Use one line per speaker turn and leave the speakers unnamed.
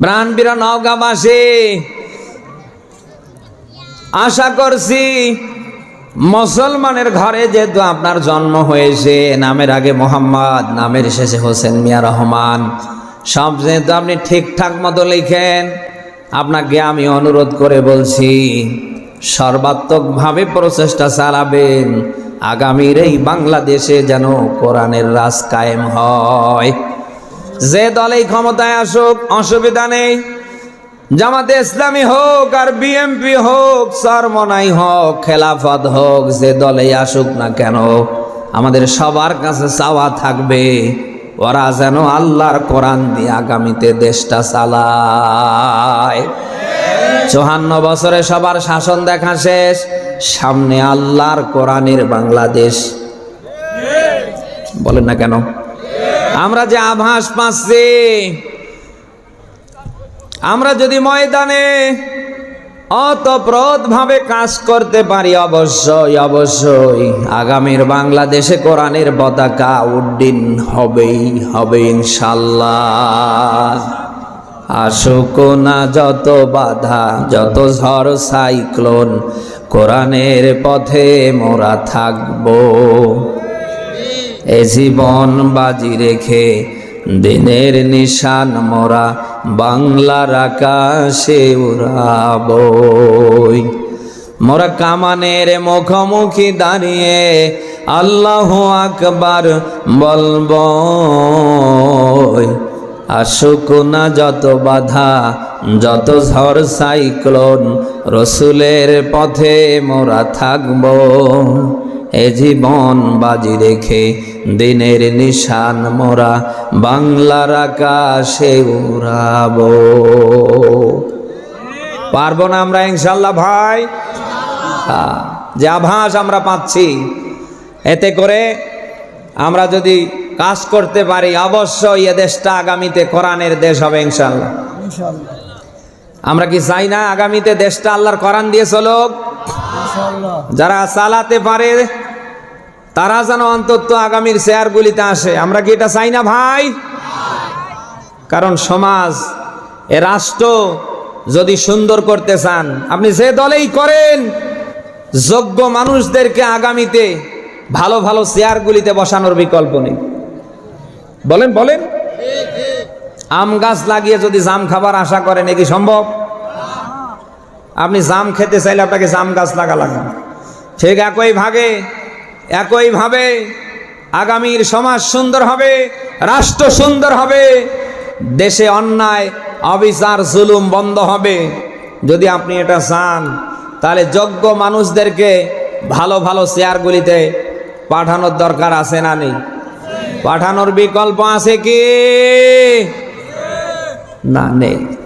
প্রাণবীরা নওগাঁবাসী আশা করছি মুসলমানের ঘরে যেহেতু আপনার জন্ম হয়েছে, নামের আগে মোহাম্মদ, নামের শেষে হোসেন মিয়া রহমান, সব যেহেতু আপনি ঠিকঠাক মতো লিখেন, আপনাকে আমি অনুরোধ করে বলছি, সর্বাত্মকভাবে প্রচেষ্টা চালাবেন, আগামীর এই বাংলাদেশে যেন কোরআনের রাজ কায়েম হয়। যে দলেই ক্ষমতায় আসুক, অসুবিধা নেই। জামাতে ইসলামী হোক আর বিএমপি হোক, সরমনাই হোক, খেলাফত হোক, যে দলেই আসুক না কেন, আমাদের সবার কাছে চাওয়া থাকবে, ওরা যেন আল্লাহর কোরআন দিয়ে আগামীতে দেশটা চালায়। চুহান্ন বছরে সবার শাসন দেখা শেষ, সামনে আল্লাহর কোরআনের বাংলাদেশ। বলেন না কেন? আমরা যে আভাস পাচ্ছি, আমরা যদি ময়দানে অতপ্রত ভাবে কাজ করতে পারি, অবশ্যই অবশ্যই। আগামীর বাংলাদেশে কোরআনের পতাকা উড্ডীন হবেই, হবে ইনশাল্লাহ। আসুক না যত বাধা, যত ঝড়, সাইক্লোন, কোরআনের পথে মোরা থাকব। এ জীবন বাজি রেখে দিনের নিশান মোরা বাংলার আকাশে উড়াব। মোরা কামানের মুখোমুখি দাঁড়িয়ে আল্লাহ আকবার বলব। আসুক না যত বাধা, যত ঝড় সাইক্লোন, রসুলের পথে মোরা থাকব। এ জীবন বাজি রেখে দিনের নিশান মোরা বাংলার আকাশে উড়াবো। পারব না আমরা ইনশাল্লাহ ভাই? যে আভাস আমরা পাচ্ছি এতে করে আমরা যদি কাজ করতে পারি অবশ্যই এ দেশটা আগামীতে কোরআনের দেশ হবে ইনশাল্লাহ।
ইনশাল্লাহ।
আমরা কি চাই না আগামীতে দেশটা আল্লাহর কোরআন দিয়ে চলুক? যারা চালাতে পারে তারা যেন অন্তত আগামীর শেয়ারগুলিতে আসে। আমরা কি এটা চাই না ভাই? কারণ সমাজ, এ রাষ্ট্র যদি সুন্দর করতে চান, আপনি যে দলেই করেন, যোগ্য মানুষদেরকে আগামীতে ভালো ভালো চেয়ারগুলিতে বসানোর বিকল্প নেই। বলেন বলেন। আম গাছ লাগিয়ে যদি জাম খাবার আশা করেন, এ কি সম্ভব? আপনি জাম খেতে চাইলে আপনাকে জাম গাছ লাগা লাগবে। ঠিক একই ভাগে একইভাবে আগামীর সমাজ সুন্দর হবে, রাষ্ট্র সুন্দর হবে, দেশে অন্যায়, অবিচার, জুলুম বন্ধ হবে। যদি আপনি এটা চান, তাহলে যোগ্য মানুষদেরকে ভালো ভালো চেয়ারগুলিতে পাঠানোর দরকার আছে না নেই। পাঠানোর বিকল্প আছে কি? না নেই।